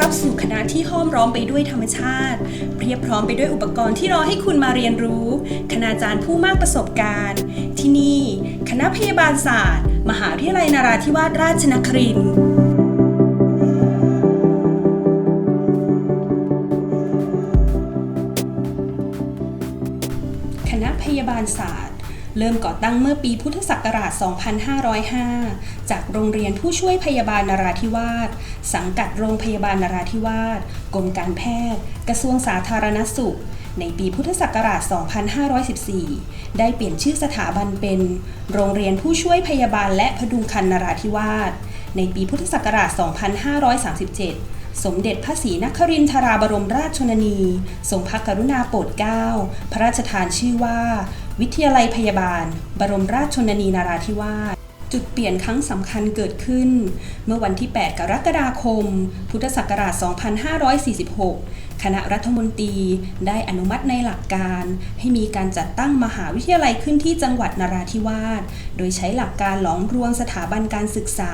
รับสู่คณะที่ห้อมร้อมไปด้วยธรรมชาติเพียบพร้อมไปด้วยอุปกรณ์ที่รอให้คุณมาเรียนรู้ คณาจารย์ผู้มากประสบการณ์ ที่นี่ คณะพยาบาลศาสตร์ มหาวิทยาลัยนาราธิวาสราชนครินทร์คณะพยาบาลศาสตร์ เริ่มก่อตั้งเมื่อปีพุทธศักราช 2505 จากโรงเรียนผู้ช่วยพยาบาลนราธิวาส สังกัดโรงพยาบาลนราธิวาส กรมการแพทย์ กระทรวงสาธารณสุข ในปีพุทธศักราช 2514 ได้เปลี่ยนชื่อสถาบันเป็น โรงเรียนผู้ช่วยพยาบาลและพดุงครรภ์นราธิวาส ในปีพุทธศักราช 2537สมเด็จพระศรีนครินทราบรมราชชนนี ทรงพระกรุณาโปรดเกล้า พระราชทานชื่อว่า วิทยาลัยพยาบาล บรมราชชนนีนาราธิวาสจุดเปลี่ยนครั้งสำคัญเกิดขึ้น เมื่อวันที่ 8 กรกฎาคม พุทธศักราช 2546 คณะรัฐมนตรีได้อนุมัติในหลักการ ให้มีการจัดตั้งมหาวิทยาลัยขึ้นที่จังหวัดนราธิวาส โดยใช้หลักการหลอมรวมสถาบันการศึกษา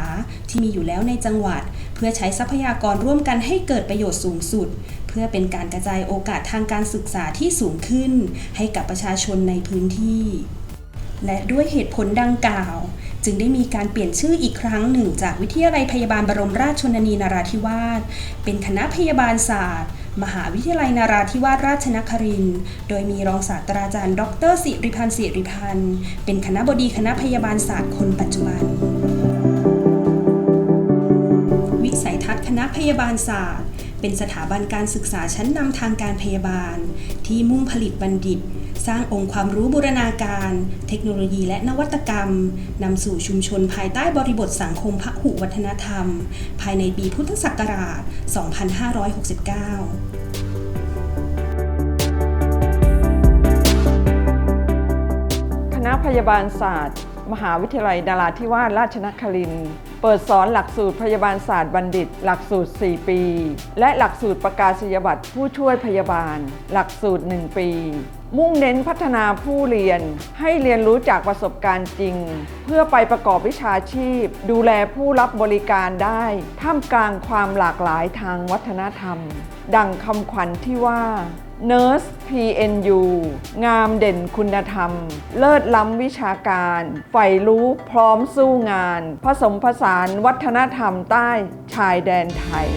ที่มีอยู่แล้วในจังหวัด พื่อใช้ทรัพยากรร่วมกันให้เกิดประโยชน์สูงสุด เพื่อเป็นการกระจายโอกาสทางการศึกษาที่สูงขึ้น ให้กับประชาชนในพื้นที่ และด้วยเหตุผลดังกล่าว จึงได้มีการเปลี่ยนชื่ออีกครั้งหนึ่ง จากวิทยาลัยพยาบาลบรมราชชนนีนาราธิวาสเป็นคณะพยาบาลศาสตร์มหาวิทยาลัยนาราธิวาสราชนคริน โดยมีรองศาสตราจารย์ ดรสิริพันธ์สิริพันธ์ เป็นคณะบดีคณะพยาบาลศาสตร์คนปัจจุบัน ณะพยาบาลศาสตร์ เป็นสถาบันการศึกษาชั้นนำทางการพยาบาล ที่มุ่งผลิตบัณฑิต สร้างองค์ความรู้บูรณาการ เทคโนโลยีและนวัตกรรมนำสู่ชุมชนภายใต้บริบทสังคมพหุวัฒนธรรม ภายในปีพุทธศักราช 2569คณะพยาบาลศาสตร์ มหาวิทยาลัยดาราธิวาสราชนครินทร์ เปิดสอนหลักสูตรพยาบาลศาสตร์บัณฑิต หลักสูตร 4 ปี และหลักสูตรประกาศยบัตรผู้ช่วยพยาบาล หลักสูตร 1 ปี มุ่งเน้นพัฒนาผู้เรียน ให้เรียนรู้จากประสบการณ์จริง เพื่อไปประกอบวิชาชีพ ดูแลผู้รับบริการได้ ท่ามกลางความหลากหลายทางวัฒนธรรม ดังคำขวัญที่ว่า Nurse PNU งามเด่นคุณธรรม เลิศล้ำวิชาการใฝ่รู้พร้อมสู้งาน ผสมผสานวัฒนธรรมใต้ชายแดนไทย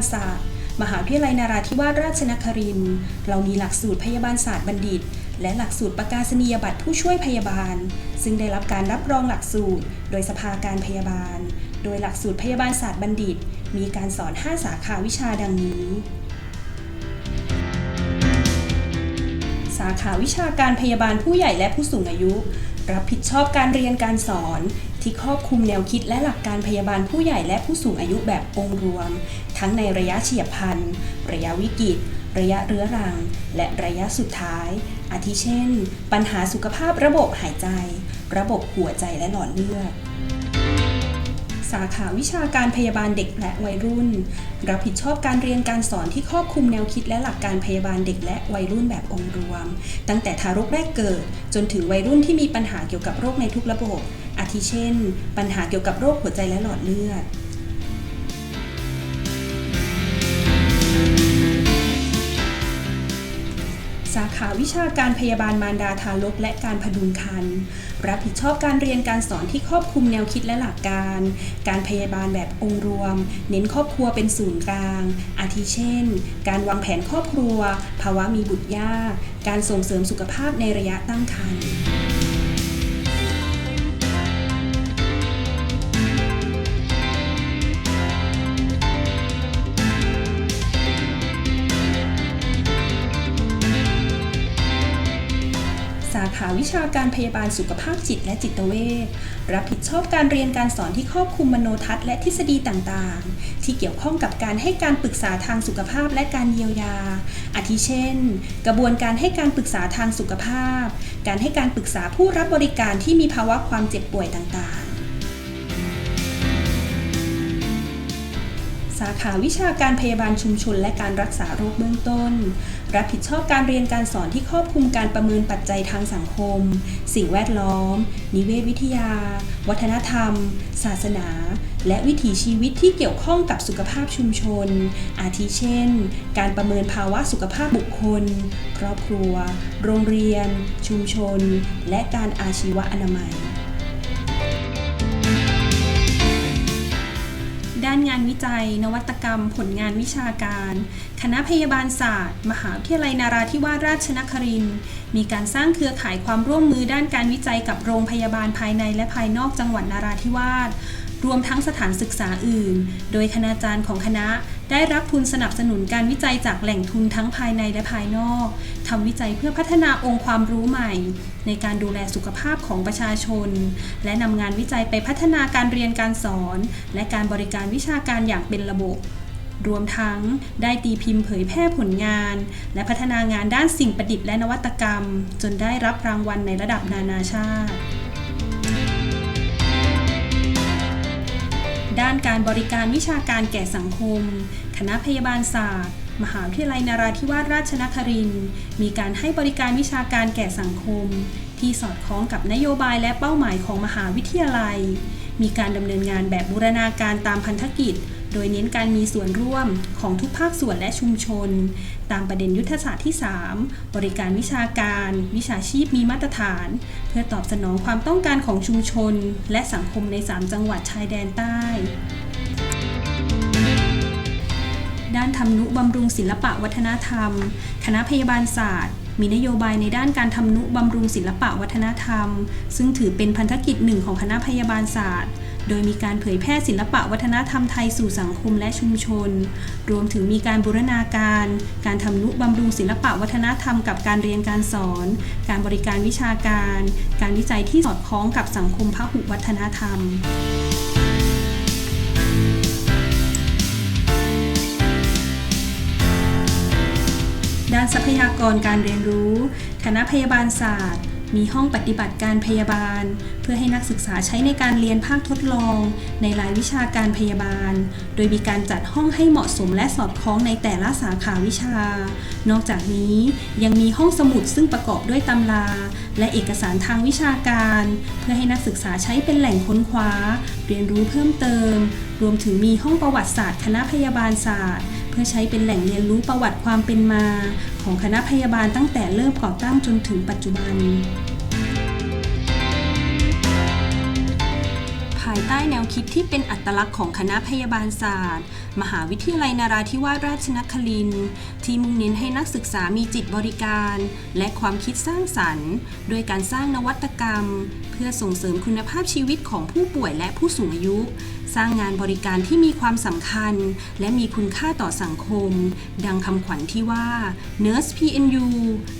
าลศาสตร์ มหาวิทยาลัยนาราธิวาสราชนครินทร์เรามีหลักสูตรพยาบาลศาสตร์บัณฑิต และหลักสูตรประกาศนียบัตรผู้ช่วยพยาบาล ซึ่งได้รับการรับรองหลักสูตร โดยสภาการพยาบาล โดยหลักสูตรพยาบาลศาสตร์บัณฑิต มีการสอน 5 สาขาวิชาดังนี้ สาขาวิชาการพยาบาลผู้ใหญ่และผู้สูงอายุ รับผิดชอบการเรียนการสอน ที่ครอบคลุมแนวคิดและหลักการพยาบาลผู้ใหญ่และผู้สูงอายุแบบองค์รวม ทั้งในระยะเฉียบพลัน ระยะวิกฤต ระยะเรื้อรัง และระยะสุดท้าย อาทิเช่น ปัญหาสุขภาพระบบหายใจ ระบบหัวใจและหลอดเลือดสาขาวิชาการพยาบาลเด็กและวัยรุ่น รับผิดชอบการเรียนการสอนที่ครอบคลุมแนวคิดและหลักการพยาบาลเด็กและวัยรุ่นแบบองค์รวม ตั้งแต่ทารกแรกเกิด จนถึงวัยรุ่นที่มีปัญหาเกี่ยวกับโรคในทุกระบบ อาทิเช่น ปัญหาเกี่ยวกับโรคหัวใจและหลอดเลือด สาขาวิชาการพยาบาลมารดาทารกและการพดุงครรภ์รับผิดชอบการเรียนการสอนที่ครอบคลุมแนวคิดและหลักการ การพยาบาลแบบองค์รวม เน้นครอบครัวเป็นศูนย์กลาง อาทิเช่น การวางแผนครอบครัว ภาวะมีบุตรยาก การส่งเสริมสุขภาพในระยะตั้งครรภ์ วิชาการพยาบาลสุขภาพจิตและจิตเวชรับผิดชอบการเรียนการสอนที่ครอบคลุมมโนทัศน์และทฤษฎีต่างๆ ที่เกี่ยวข้องกับการให้การปรึกษาทางสุขภาพและการเยียวยา อาทิเช่น กระบวนการให้การปรึกษาทางสุขภาพ การให้การปรึกษาผู้รับบริการที่มีภาวะความเจ็บป่วยต่างๆ สาขาวิชาการพยาบาลชุมชน และการรักษาโรคเบื้องต้น รับผิดชอบการเรียนการสอนที่ครอบคลุมการประเมินปัจจัยทางสังคม สิ่งแวดล้อม นิเวศวิทยา วัฒนธรรม ศาสนา และวิถีชีวิตที่เกี่ยวข้องกับสุขภาพชุมชน อาทิเช่น การประเมินภาวะสุขภาพบุคคล ครอบครัว โรงเรียน ชุมชน และการอาชีวะอนามัย ด้านงานวิจัย นวัตกรรม ผลงานวิชาการ คณะพยาบาลศาสตร์ มหาวิทยาลัยนาราธิวาสราชนครินทร์มีการสร้างเครือข่ายความร่วมมือด้านการวิจัยกับโรงพยาบาลภายในและภายนอกจังหวัดนาราธิวาสรวมทั้งสถานศึกษาอื่น โดยคณาจารย์ของคณะ ได้รับทุนสนับสนุนการวิจัยจากแหล่งทุนทั้งภายในและภายนอกทำวิจัยเพื่อพัฒนาองค์ความรู้ใหม่ ในการดูแลสุขภาพของประชาชน และนำงานวิจัยไปพัฒนาการเรียนการสอน และการบริการวิชาการอย่างเป็นระบบรวมทั้งได้ตีพิมพ์เผยแพร่ผลงาน และพัฒนางานด้านสิ่งประดิษฐ์และนวัตกรรม จนได้รับรางวัลในระดับนานาชาติานการบริการวิชาการแก่สังคม คณะพยาบาลศาสตร์ มหาวิทยาลัยนาราธิวาสราชนครินมีการให้บริการวิชาการแก่สังคม ที่สอดคล้องกับนโยบายและเป้าหมายของมหาวิทยาลัย มีการดำเนินงานแบบบูรณาการตามพันธกิจ โดยเน้นการมีส่วนร่วมของทุกภาคส่วนและชุมชน ตามประเด็นยุทธศาสตร์ที่ 3 บริการวิชาการ วิชาชีพมีมาตรฐาน เพื่อตอบสนองความต้องการของชุมชน และสังคมใน 3 จังหวัดชายแดนใต้ด้านทำนุบำรุงศิลปะวัฒนธรรม คณะพยาบาลศาสตร์ มีนโยบายในด้านการทำนุบำรุงศิลปะวัฒนธรรม ซึ่งถือเป็นพันธกิจหนึ่งของคณะพยาบาลศาสตร์ โดยมีการเผยแพร่ศิลปะวัฒนธรรมไทยสู่สังคมและชุมชน รวมถึงมีการบูรณาการ การทำนุบำรุงศิลปะวัฒนธรรมกับการเรียนการสอน การบริการวิชาการ การวิจัยที่สอดคล้องกับสังคมพหุวัฒนธรรมด้านทรัพยากรการเรียนรู้ คณะพยาบาลศาสตร์ มีห้องปฏิบัติการพยาบาล เพื่อให้นักศึกษาใช้ในการเรียนภาคทดลอง ในรายวิชาการพยาบาล โดยมีการจัดห้องให้เหมาะสมและสอดคล้องในแต่ละสาขาวิชา นอกจากนี้ยังมีห้องสมุดซึ่งประกอบด้วยตำรา และเอกสารทางวิชาการ เพื่อให้นักศึกษาใช้เป็นแหล่งค้นคว้า เรียนรู้เพิ่มเติม รวมถึงมีห้องประวัติศาสตร์ คณะพยาบาลศาสตร์ เพื่อใช้เป็นแหล่งเรียนรู้ประวัติความเป็นมา ของคณะพยาบาลตั้งแต่เริ่มก่อตั้งจนถึงปัจจุบันายใต้แนวคิดที่เป็นอัตลักษณ์ของคณะพยาบาลศาสตร์ มหาวิทยาลัยนาราธิวาสราชนครินทร์ที่มุ่งเน้นให้นักศึกษามีจิตบริการ และความคิดสร้างสรรค์ โดยการสร้างนวัตกรรม เพื่อส่งเสริมคุณภาพชีวิตของผู้ป่วยและผู้สูงอายุ สร้างงานบริการที่มีความสำคัญ และมีคุณค่าต่อสังคม ดังคำขวัญที่ว่า Nurse PNU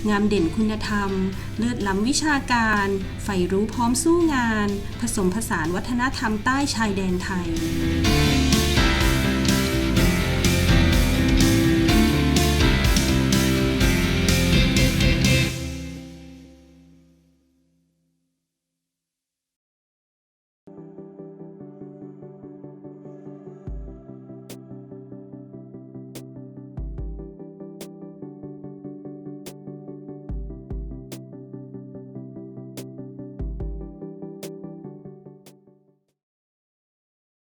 งามเด่นคุณธรรม เลิศล้ำวิชาการใฝ่รู้พร้อมสู้งาน ผสมผสานวัฒนธรรมธรรมใต้ชายแดนไทย